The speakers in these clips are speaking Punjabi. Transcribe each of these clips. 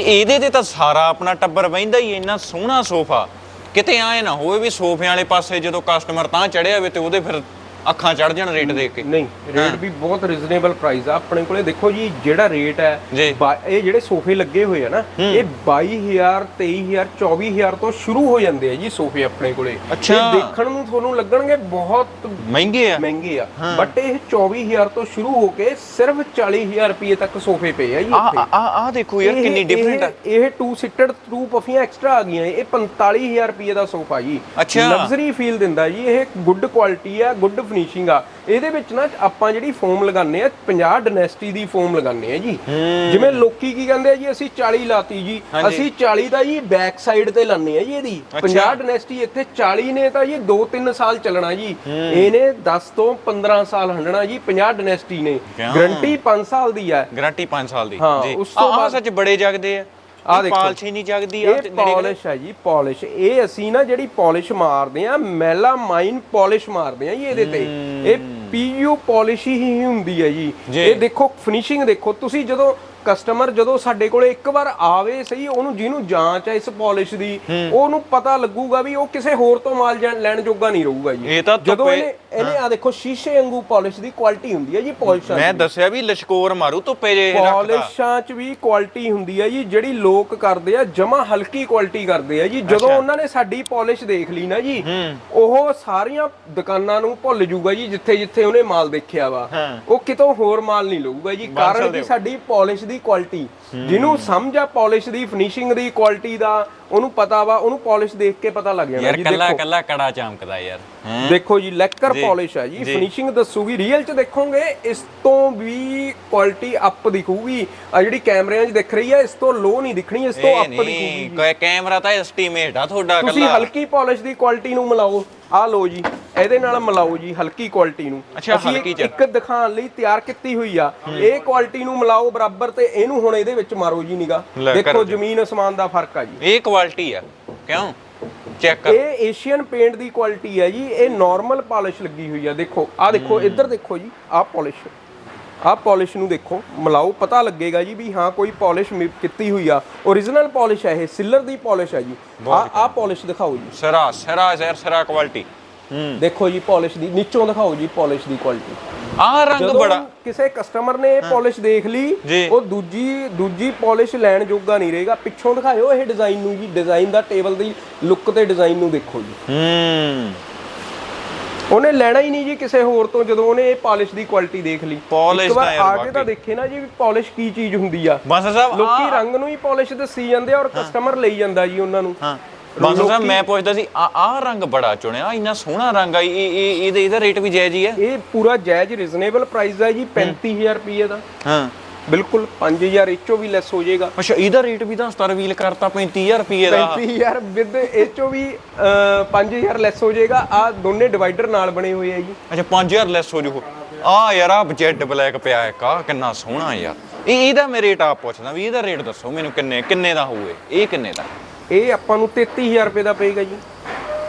ਇਹਦੇ ਤੇ ਤਾਂ ਸਾਰਾ ਆਪਣਾ ਟੱਬਰ ਬਹਿੰਦਾ ਹੀ ਇੰਨਾ ਸੋਹਣਾ ਸੋਫਾ। ਕਿਤੇ ਆਏ ਨਾ ਹੋਵੇ ਵੀ ਸੋਫਿਆਂ ਵਾਲੇ ਪਾਸੇ ਜਦੋਂ ਕਸਟਮਰ ਤਾਂ ਚੜਿਆ ਹੋਵੇ ਤੇ ਉਹਦੇ ਫਿਰ ਅੱਖਾਂ ਚੜ ਜਾਣ ਰੇਟ ਦੇਖ ਕੇ। ਨਹੀਂ ਰੇਟ ਵੀ ਬਹੁਤ ਰੀਜ਼ਨੇਬਲ ਪ੍ਰਾਈਸ ਆ। ਆਪਣੇ ਕੋਲੇ ਦੇਖੋ ਜੀ ਜਿਹੜਾ ਰੇਟ ਹੈ ਇਹ ਜਿਹੜੇ ਸੋਫੇ ਲੱਗੇ ਹੋਏ ਆ ਨਾ ਇਹ 22000 23000 24000 ਤੋਂ ਸ਼ੁਰੂ ਹੋ ਜਾਂਦੇ ਆ ਜੀ ਸੋਫੇ ਆਪਣੇ ਕੋਲੇ। ਅੱਛਾ। ਦੇਖਣ ਨੂੰ ਤੁਹਾਨੂੰ ਲੱਗਣਗੇ ਬਹੁਤ ਮਹਿੰਗੇ ਆ। ਮਹਿੰਗੇ ਆ। ਬਟ ਇਹ 24000 ਤੋਂ ਸ਼ੁਰੂ ਹੋ ਕੇ ਸਿਰਫ 40000 ਰੁਪਏ ਤੱਕ ਸੋਫੇ ਪਏ ਆ ਜੀ ਆ ਆ ਆ ਦੇਖੋ ਯਾਰ ਕਿੰਨੀ ਡਿਫਰੈਂਟ ਆ। ਇਹ ਇਹ 2 ਸੀਟਡ 2 ਪਫੀਆਂ ਐਕਸਟਰਾ ਆ ਗਈਆਂ ਇਹ 45000 ਰੁਪਏ ਦਾ ਸੋਫਾ ਜੀ। ਲਗਜ਼ਰੀ ਫੀਲ ਦਿੰਦਾ ਜੀ ਇਹ ਗੁੱਡ ਕੁਆਲਿਟੀ ਆ ਗੁੱਡ ਫਿਨਿਸ਼ਿੰਗ ਆ। ਇਹਦੇ ਵਿੱਚ ਨਾ ਆਪਾਂ ਜਿਹੜੀ ਫੋਮ ਲਗਾਉਂਦੇ ਆ 50 ਡਾਇਨੈਸਟੀ ਦੀ ਫੋਮ ਲਗਾਉਂਦੇ ਆ ਜੀ। ਜਿਵੇਂ ਲੋਕੀ ਕੀ ਕਹਿੰਦੇ ਆ ਜੀ ਅਸੀਂ 40 ਲਾਤੀ ਜੀ। ਅਸੀਂ 40 ਦਾ ਜੀ ਬੈਕ ਸਾਈਡ ਤੇ ਲਾਉਂਦੇ ਆ ਜੀ ਇਹਦੀ। 50 ਡਾਇਨੈਸਟੀ ਇੱਥੇ 40 ਨੇ ਤਾਂ ਜੀ 2-3 ਸਾਲ ਚੱਲਣਾ ਜੀ। ਇਹਨੇ 10 ਤੋਂ 15 ਸਾਲ ਹੰਡਣਾ ਜੀ 50 ਡਾਇਨੈਸਟੀ ਨੇ? ਗਰੰਟੀ 5 ਸਾਲ ਦੀ ਆ। ਗਾਰੰਟੀ 5 ਸਾਲ ਦੀ। ਜੀ। ਉਸ ਤੋਂ ਬਾਅਦ- ਸੱਚ ਬੜੇ ਜਗਦੇ ਆ। ਇਹ ਦੇਖੋ। ਪਾਲਸ਼ ਹੀ ਨਹੀਂ ਜਗਦੀ ਆ ਇਹ ਪਾਲਿਸ਼ ਹੈ ਜੀ ਪਾਲਿਸ਼ ਇਹ ਅਸੀਂ ਨਾ ਜਿਹੜੀ ਪਾਲਿਸ਼ ਮਾਰਦੇ ਆ ਮੈਲਾਮਾਈਨ ਪਾਲਿਸ਼ ਮਾਰਦੇ ਆ ਜੀ ਇਹਦੇ ਤੇ ਇਹ ਪੀਯੂ ਪਾਲਿਸ਼ ਹੀ ਹੁੰਦੀ ਹੈ ਜੀ। ਇਹ ਦੇਖੋ ਫਿਨਿਸ਼ਿੰਗ ਦੇਖੋ ਤੁਸੀਂ ਜਦੋਂ ਕਸਟਮਰ ਜਦੋਂ ਸਾਡੇ ਕੋਲੇ ਇੱਕ ਵਾਰ ਆਵੇ ਸਹੀ ਉਹਨੂੰ ਜਿਹਨੂੰ ਜਾਂਚ ਹੈ ਇਸ ਪਾਲਿਸ਼ ਦੀ ਉਹਨੂੰ ਪਤਾ ਲੱਗੂਗਾ ਵੀ ਉਹ ਕਿਸੇ ਹੋਰ ਤੋਂ ਮਾਲ ਲੈਣ ਜੋਗਾ ਨਹੀਂ ਰਹੂਗਾ ਜੀ। ਇਹ ਤਾਂ ਜਦੋਂ ਇਹਨੇ ਇਹਨੇ ਆ ਦੇਖੋ ਸ਼ੀਸ਼ੇ ਵਾਂਗੂ ਪਾਲਿਸ਼ ਦੀ ਕੁਆਲਿਟੀ ਹੁੰਦੀ ਹੈ ਜੀ ਪਾਲਿਸ਼ ਮੈਂ ਦੱਸਿਆ ਵੀ ਲਸ਼ਕੋਰ ਮਾਰੂ ਧੁੱਪੇ ਜੇ ਪਾਲਿਸ਼ਾਂ 'ਚ ਵੀ ਕੁਆਲਿਟੀ ਹੁੰਦੀ ਹੈ ਜੀ ਜਿਹੜੀ ਲੋਕ ਕਰਦੇ ਆ ਜਮਾ ਹਲਕੀ ਕੁਆਲਿਟੀ ਕਰਦੇ ਆ ਜੀ। ਜਦੋਂ ਉਹਨਾਂ ਨੇ ਸਾਡੀ ਪਾਲਿਸ਼ ਦੇਖ ਲਈ ਨਾ ਜੀ ਉਹ ਸਾਰੀਆਂ ਦੁਕਾਨਾਂ ਨੂੰ ਭੁੱਲ ਜੂਗਾ ਜੀ ਜਿੱਥੇ ਜਿੱਥੇ ਉਹਨੇ ਮਾਲ ਦੇਖਿਆ ਵਾ। ਉਹ ਕਿਤੋਂ ਹੋਰ ਮਾਲ ਨਹੀਂ ਲਊਗਾ ਜੀ। ਕਾਰਨ ਕਿ ਸਾਡੀ ਪਾਲਿਸ਼ ਦੀ ਕੁਆਲਿਟੀ ਜਿਹਨੂੰ ਸਮਝ ਆ ਪਾਲਿਸ਼ ਦੀ ਫਿਨਿਸ਼ਿੰਗ ਦੀ ਕੁਆਲਿਟੀ ਦਾ ਉਹਨੂੰ ਪਤਾ ਵਾ ਉਹਨੂੰ ਪਾਲਿਸ਼ ਦੇਖ ਕੇ ਪਤਾ ਲੱਗ ਜਾਣਾ। ਜੀ ਕੱਲਾ ਕੱਲਾ ਕੜਾ ਚਮਕਦਾ ਯਾਰ? ਦੇਖੋ ਜੀ ਲੈਕਰ ਪਾਲਿਸ਼ ਹੈ ਜੀ। ਫਿਨਿਸ਼ਿੰਗ ਦੱਸੂਗੀ ਰੀਅਲ ਚ ਦੇਖੋਗੇ ਇਸ ਤੋਂ ਵੀ ਕੁਆਲਿਟੀ ਅਪ ਦਿਖੂਗੀ। ਆ ਜਿਹੜੀ ਕੈਮਰਿਆਂ 'ਚ ਦਿਖ ਰਹੀ ਹੈ ਇਸ ਤੋਂ ਲੋ ਨਹੀਂ ਦਿਖਣੀ ਇਸ ਤੋਂ ਅਪ ਦਿਖੂਗੀ ਕੈਮਰਾ ਤਾਂ ਐਸਟੀਮੇਟ ਆ ਤੁਹਾਡਾ ਤੁਸੀਂ ਕੱਲਾ। ਹਲਕੀ ਪਾਲਿਸ਼ ਦੀ ਕੁਆਲਿਟੀ ਨੂੰ ਮਿਲਾਓ। ਆ ਲਓ ਜੀ। ਇਹਦੇ ਨਾਲ ਮਿਲਾਓ ਜੀ ਹਲਕੀ ਕੁਆਲਿਟੀ ਨੂੰ। ਅਸੀਂ। ਇੱਕ ਦਿਖਾਉਣ ਲਈ ਤਿਆਰ ਕੀਤੀ ਹੋਈ ਆ। ਇਹ ਕੁਆਲਿਟੀ ਨੂੰ ਮਿਲਾਓ ਬਰਾਬਰ ਤੇ ਇਹਨੂੰ ਹੁਣ ਇਹਦੇ ਵਿੱਚ ਮਾਰੋ ਜੀ ਨਿਗਾ ਦੇਖੋ। ਜ਼ਮੀਨ ਅਸਮਾਨ ਦਾ ਫ਼ਰਕ ਆ ਜੀ। ਇਹ ਕੁਆਲਿਟੀ ਆ। ਕਿਉਂ? ਚੈੱਕ ਇਹ ਏਸ਼ੀਅਨ ਪੇਂਟ ਦੀ ਕੁਆਲਿਟੀ ਹੈ ਜੀ। ਇਹ ਨਾਰਮਲ ਪਾਲਿਸ਼ ਲੱਗੀ ਹੋਈ ਆ। ਦੇਖੋ ਆ ਦੇਖੋ ਇੱਧਰ ਦੇਖੋ ਜੀ ਆਹ ਪਾਲਿਸ਼ ਆਹ ਪਾਲਿਸ਼ ਨੂੰ ਦੇਖੋ ਮਿਲਾਓ। ਪਤਾ ਲੱਗੇਗਾ ਜੀ ਵੀ ਹਾਂ ਕੋਈ ਪਾਲਿਸ਼ ਕੀਤੀ ਹੋਈ ਆ। origignal ਪਾਲਿਸ਼ ਹੈ ਇਹ। ਸਿਲਰ ਦੀ ਪਾਲਿਸ਼ ਹੈ ਜੀ। ਆ ਆਹ ਪਾਲਿਸ਼ ਦਿਖਾਓ ਜੀ। ਸਰਾ ਸਰਾ ਜ਼ਹਿਰ ਸਰਾ ਕੁਆਲਿਟੀ ਦੇਖੋ ਜੀ ਪਾਲਿਸ਼ ਦੀ ਨੀਚੋਂ ਦਿਖਾਓ ਜੀ ਪਾਲਿਸ਼ ਦੀ ਕੁਆਲਿਟੀ ਆਹ ਰੰਗ ਜਦੋਂ ਬੜਾ। ਕਿਸੇ ਕਸਟਮਰ ਨੇ ਇਹ ਪਾਲਿਸ਼ ਦੇਖ ਲਈ ਜੀ। ਉਹ ਦੂਜੀ ਦੂਜੀ ਪਾਲਿਸ਼ ਲੈਣ ਜੋਗਾ ਨਹੀਂ ਰਹੇਗਾ। ਪਿੱਛੋਂ ਦਿਖਾਇਓ ਇਹ ਡਿਜ਼ਾਈਨ ਨੂੰ ਜੀ ਡਿਜ਼ਾਈਨ ਦਾ ਟੇਬਲ ਦੀ ਲੁੱਕ ਤੇ ਡਿਜ਼ਾਈਨ ਨੂੰ ਦੇਖੋ ਜੀ। ਹੂੰ। ਉਹਨੇ ਲੈਣਾ ਹੀ ਨਹੀਂ ਜੀ ਕਿਸੇ ਹੋਰ ਤੋਂ ਜਦੋਂ ਉਹਨੇ ਇਹ ਪਾਲਿਸ਼ ਦੀ ਕੁਆਲਿਟੀ ਦੇਖ ਲਈ। Polish ਇੱਕ ਵਾਰ ਤਾਂ ਯਾਰ ਆ ਕੇ ਤਾਂ। ਦੇਖੇ ਨਾ ਜੀ ਵੀ ਪਾਲਿਸ਼ ਕੀ ਚੀਜ਼ ਹੁੰਦੀ ਆ। ਬਾਂਸਲ ਸਾਹਿਬ ਲੋਕੀ ਆਹ- ਰੰਗ ਨੂੰ ਹੀ ਪਾਲਿਸ਼ ਦੱਸੀ ਜਾਂਦੇ ਆ ਔਰ ਕਸਟਮਰ ਲਈ ਜਾਂਦਾ ਜੀ ਉਹਨਾਂ ਨੂੰ। ਹਾਂ। ਬਾਂਸਲ ਸਾਹਿਬ ਮੈਂ ਪੁੱਛਦਾ ਸੀ ਆ ਆਹ ਰੰਗ ਬੜਾ ਚੁਣਿਆ ਇੰਨਾ ਸੋਹਣਾ ਰੰਗ ਆ ਇਹ ਇਹ ਇਹਦੇ ਇਹਦਾ ਰੇਟ ਵੀ ਜਾਇਜ਼ ਹੀ ਆ? ਇਹ ਪੂਰਾ ਜਾਇਜ਼ ਰੀਜ਼ਨੇਬਲ ਪ੍ਰਾਈਸ ਹੈ। ਜੀ 35000 ਰੁਪਏ ਦਾ। ਹਾਂ। ਬਿਲਕੁਲ 5000 ਇੱਚੋ ਵੀ ਲੈਸ ਹੋ ਜਾਏਗਾ। ਅੱਛਾ ਇਹਦਾ ਰੇਟ ਵੀ ਤਾਂ ਸਟਾਰ ਵੀਲ ਕਰਤਾ 35000 ਰੁਪਏ ਦਾ। 35000 ਵਿਦ ਇੱਚੋ ਵੀ ਅਹ, 5000 ਲੈਸ ਹੋ ਜਾਏਗਾ। ਆ ਦੋਨੇ ਡਿਵਾਈਡਰ ਨਾਲ ਬਣੇ ਹੋਏ ਆ ਜੀ। ਅੱਛਾ 5000 ਲੈਸ ਹੋ ਜੂ ਆ ਯਾਰ ਆ ਜੈਡ ਬਲੈਕ ਪਿਆ ਹੈ ਕਾ ਕਿੰਨਾ ਸੋਹਣਾ ਯਾਰ। ਇਹ ਇਹਦਾ ਮੈਂ ਰੇਟ ਆਪ ਪੁੱਛਦਾ ਵੀ ਇਹਦਾ ਰੇਟ ਦੱਸੋ ਮੈਨੂੰ ਕਿੰਨੇ ਕਿੰਨੇ ਦਾ ਹੋਊ ਇਹ? ਇਹ ਕਿੰਨੇ ਦਾ? ਇਹ ਆਪਾਂ ਨੂੰ 33000 ਰੁਪਏ ਦਾ ਪਏਗਾ ਜੀ।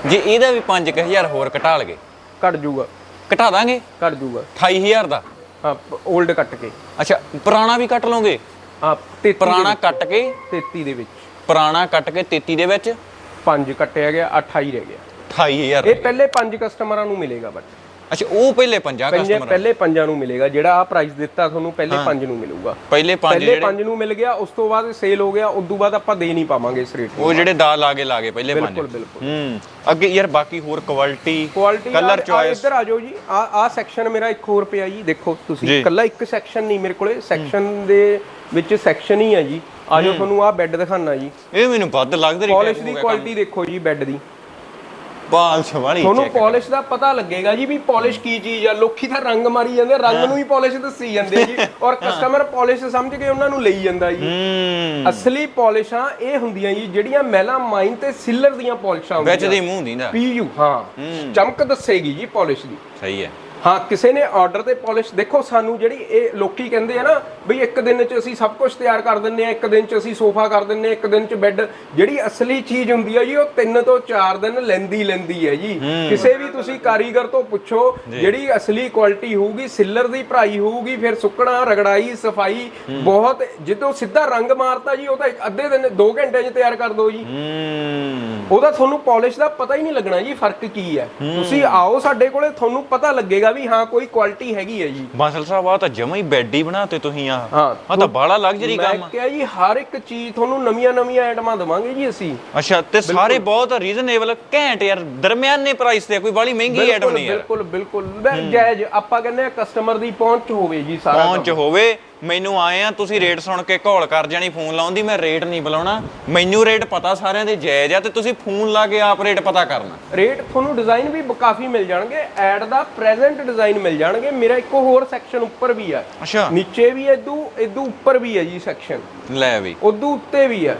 ਜੇ ਇਹਦਾ ਵੀ 5000 ਹੋਰ ਘਟਾ ਲਗੇ। ਘਟ ਜਾਊਗਾ। ਘਟਾ ਦਾਂਗੇ? ਘਟ ਜਾਊਗਾ। 28000 ਦਾ? ਹਾਂ 올ਡ ਕੱਟ ਕੇ। ਅੱਛਾ ਪੁਰਾਣਾ ਵੀ ਕੱਟ ਲਓਗੇ? ਹਾਂ 33 ਪੁਰਾਣਾ ਕੱਟ ਕੇ? 33 ਦੇ ਵਿੱਚ। ਪੁਰਾਣਾ ਕੱਟ ਕੇ 33 ਦੇ ਵਿੱਚ? 5 ਕੱਟਿਆ ਗਿਆ 28 ਰਹਿ ਗਿਆ। 28000 ਇਹ ਪਹਿਲੇ 5 ਕਸਟਮਰਾਂ ਨੂੰ ਮਿਲੇਗਾ ਬਟ ਅੱਛਾ ਉਹ ਪਹਿਲੇ 50 ਪਹਿਲੇ ਕਸਟਮਰ ਪਹਿਲੇ ਪੰਜਾਂ ਨੂੰ ਮਿਲੇਗਾ ਜਿਹੜਾ ਆ ਪ੍ਰਾਈਸ ਦਿੱਤਾ ਤੁਹਾਨੂੰ ਪਹਿਲੇ 5 ਨੂੰ ਮਿਲੂਗਾ। ਪਹਿਲੇ 5 ਪਹਿਲੇ ਜਿਹੜੇ 5 ਨੂੰ ਮਿਲ ਗਿਆ ਉਸ ਤੋਂ ਬਾਅਦ ਸੇਲ ਹੋ ਗਿਆ ਉਸ ਤੋਂ ਬਾਅਦ ਆਪਾਂ ਦੇ ਨਹੀਂ ਪਾਵਾਂਗੇ ਇਸ ਰੇਟ ਉਹ ਜਿਹੜੇ ਦਾ ਲਾਗੇ ਲਾਗੇ ਪਹਿਲੇ 5 ਬਿਲਕੁਲ ਬਿਲਕੁਲ। ਹੂੰ। ਅੱਗੇ ਯਾਰ ਬਾਕੀ ਹੋਰ ਕੁਆਲਿਟੀ ਕੁਆਲਿਟੀ ਕਲਰ ਚੁਆਇਸ ਇੱਧਰ ਆ ਜਾਓ ਜੀ। ਆ ਆ ਸੈਕਸ਼ਨ ਮੇਰਾ ਇੱਕ ਹੋਰ ਪਿਆ ਜੀ ਦੇਖੋ। ਤੁਸੀਂ। ਇਕੱਲਾ ਇੱਕ ਸੈਕਸ਼ਨ ਨਹੀਂ ਮੇਰੇ ਕੋਲੇ ਸੈਕਸ਼ਨ ਦੇ ਵਿੱਚ ਸੈਕਸ਼ਨ ਹੀ ਹੈ ਜੀ। ਆ ਜਾਓ ਤੁਹਾਨੂੰ ਆ ਬੈੱਡ ਦਿਖਾਣਾ ਜੀ। ਇਹ ਮੈਨੂੰ ਵੱਧ ਲੱਗਦਾ ਰਹੀ ਪਾਲਿਸ਼ ਦੀ ਕੁਆਲਿਟੀ ਦੇਖੋ ਜੀ ਬੈੱਡ ਦੀ। ਪਾਲਿਸ਼ ਵਾਲੀ ਤੁਹਾਨੂੰ ਪਾਲਿਸ਼ ਦਾ ਪਤਾ ਲੱਗੇਗਾ ਜੀ ਵੀ ਪਾਲਿਸ਼ ਕੀ ਚੀਜ਼ ਆ। ਲੋਕੀ ਤਾਂ ਰੰਗ ਮਾਰੀ ਜਾਂਦੇ ਆ, ਰੰਗ ਨੂੰ ਹੀ ਪਾਲਿਸ਼ ਦੱਸੀ ਜਾਂਦੇ ਜੀ। ਔਰ ਕਸਟਮਰ ਪਾਲਿਸ਼ ਸਮਝ ਕੇ ਉਹਨਾਂ ਨੂੰ ਲਈ ਜਾਂਦਾ ਜੀ। ਅਸਲੀ ਪਾਲਿਸ਼ਾਂ ਇਹ ਹੁੰਦੀਆਂ ਜੀ ਜਿਹੜੀਆਂ ਮਹਿਲਾ ਮਾਈਨ ਤੇ ਸਿਲਰ ਦੀਆਂ ਪਾਲਿਸ਼ਾਂ ਵਿੱਚ ਹੁੰਦੀਆਂ ਦੀ ਮੂੰਹ ਦੀ ਨਾ। ਪੀਯੂ ਹਾਂ। ਚਮਕ ਦੱਸੇਗੀ ਜੀ ਪਾਲਿਸ਼ ਦੀ। ਸਹੀ ਹੈ। ਹਾਂ ਕਿਸੇ ਨੇ ਆਰਡਰ ਤੇ ਪਾਲਿਸ਼ ਦੇਖੋ ਸਾਨੂੰ ਜਿਹੜੀ ਇਹ ਲੋਕੀ ਕਹਿੰਦੇ ਆ ਨਾ ਬਈ ਇੱਕ ਦਿਨ 'ਚ ਅਸੀਂ ਸਭ ਕੁਝ ਤਿਆਰ ਕਰ ਦਿੰਨੇ ਆ ਇੱਕ ਦਿਨ 'ਚ ਅਸੀਂ ਸੋਫਾ ਕਰ ਦਿੰਨੇ ਆ ਇੱਕ ਦਿਨ 'ਚ ਬੈੱਡ ਜਿਹੜੀ ਅਸਲੀ ਚੀਜ਼ ਹੁੰਦੀ ਹੈ ਜੀ ਉਹ 3 ਤੋਂ 4 ਦਿਨ ਲੈਂਦੀ ਲੈਂਦੀ ਹੈ ਜੀ। ਕਿਸੇ ਵੀ ਤੁਸੀਂ ਕਾਰੀਗਰ ਤੋਂ ਪੁੱਛੋ ਜਿਹੜੀ ਅਸਲੀ ਕੁਆਲਿਟੀ ਹੋਊਗੀ ਸਿਲਰ ਦੀ ਭਰਾਈ ਹੋਊਗੀ ਫਿਰ ਸੁੱਕਣਾ ਰਗੜਾਈ ਸਫ਼ਾਈ ਬਹੁਤ ਜਦੋਂ ਸਿੱਧਾ ਰੰਗ ਮਾਰਤਾ ਜੀ ਉਹ ਤਾਂ ਅੱਧੇ ਦਿਨ 2 ਘੰਟੇ 'ਚ ਤਿਆਰ ਕਰ ਦੋ ਜੀ। ਉਹਦਾ ਤੁਹਾਨੂੰ ਪਾਲਿਸ਼ ਦਾ ਪਤਾ ਹੀ ਨਹੀਂ ਲੱਗਣਾ ਜੀ ਫ਼ਰਕ ਕੀ ਹੈ। ਤੁਸੀਂ ਆਓ ਸਾਡੇ ਕੋਲੇ ਤੁਹਾਨੂੰ ਪਤਾ ਲੱਗੇਗਾ ਵੀ ਹਾਂ ਕੋਈ ਕੁਆਲਿਟੀ ਹੈਗੀ ਹੈ ਜੀ। ਬਾਸਲ ਸਾਹਿਬ ਆ ਤਾਂ ਜਮਾ ਹੀ ਬੈੱਡ ਹੀ ਬਣਾਤੇ ਤੁਸੀਂ ਆ ਹਾਂ ਆ ਤਾਂ ਬਾਹਲਾ ਲਗਜ਼ਰੀ ਮੈਂ ਕੰਮ ਆ। ਕਿਹਾ ਜੀ ਹਰ ਇੱਕ ਚੀਜ਼ ਤੁਹਾਨੂੰ ਨਵੀਆਂ ਨਵੀਆਂ ਆਈਟਮਾਂ ਦਵਾਂਗੇ ਜੀ ਅਸੀਂ। ਅੱਛਾ ਤੇ ਸਾਰੇ ਬਹੁਤ ਰੀਜ਼ਨੇਬਲ ਘੈਂਟ ਯਾਰ। ਦਰਮਿਆਨੇ ਪ੍ਰਾਈਸ ਤੇ ਕੋਈ ਬਾਹਲੀ ਮਹਿੰਗੀ ਆਈਟਮ ਨਹੀਂ ਯਾਰ ਬਿਲਕੁਲ ਬਿਲਕੁਲ। ਮੈਂ ਜਾਇਜ਼ ਆਪਾਂ ਕਹਿੰਦੇ ਆ ਕਸਟਮਰ ਦੀ ਪਹੁੰਚ ਹੋਵੇ ਜੀ ਸਾਰਾ ਪਹੁੰਚ ਹੋਵੇ। ਮੈਨੂੰ ਆਏ ਆ ਤੁਸੀਂ ਰੇਟ ਸੁਣ ਕੇ ਕਾਲ ਕਰ ਜਾਣੀ ਫੋਨ ਲਾਉਣ ਦੀ ਮੈਂ ਰੇਟ ਨਹੀਂ ਬੁਲਾਉਣਾ। ਮੈਨੂੰ ਰੇਟ ਪਤਾ ਸਾਰਿਆਂ ਦੇ ਜਾਇਜ਼ ਆ ਤੇ ਤੁਸੀਂ ਫੋਨ ਲਾ ਕੇ ਆਪ ਰੇਟ ਪਤਾ ਕਰਨਾ। ਰੇਟ ਤੁਹਾਨੂੰ ਡਿਜ਼ਾਈਨ ਵੀ ਬ- ਕਾਫੀ ਮਿਲ ਜਾਣਗੇ ਐਡ ਦਾ ਪ੍ਰੈਜ਼ੈਂਟ ਡਿਜ਼ਾਈਨ ਮਿਲ ਜਾਣਗੇ ਮੇਰਾ ਇੱਕ ਹੋਰ ਸੈਕਸ਼ਨ ਉੱਪਰ ਵੀ ਹੈ ਅੱਛਾ। ਨੀਚੇ ਵੀ ਹੈ ਇਦੂ ਇਦੂ ਉੱਪਰ ਵੀ ਹੈ ਜੀ ਸੈਕਸ਼ਨ ਲੈ ਵੀ। ਉਦੋਂ ਉੱਤੇ ਵੀ ਹੈ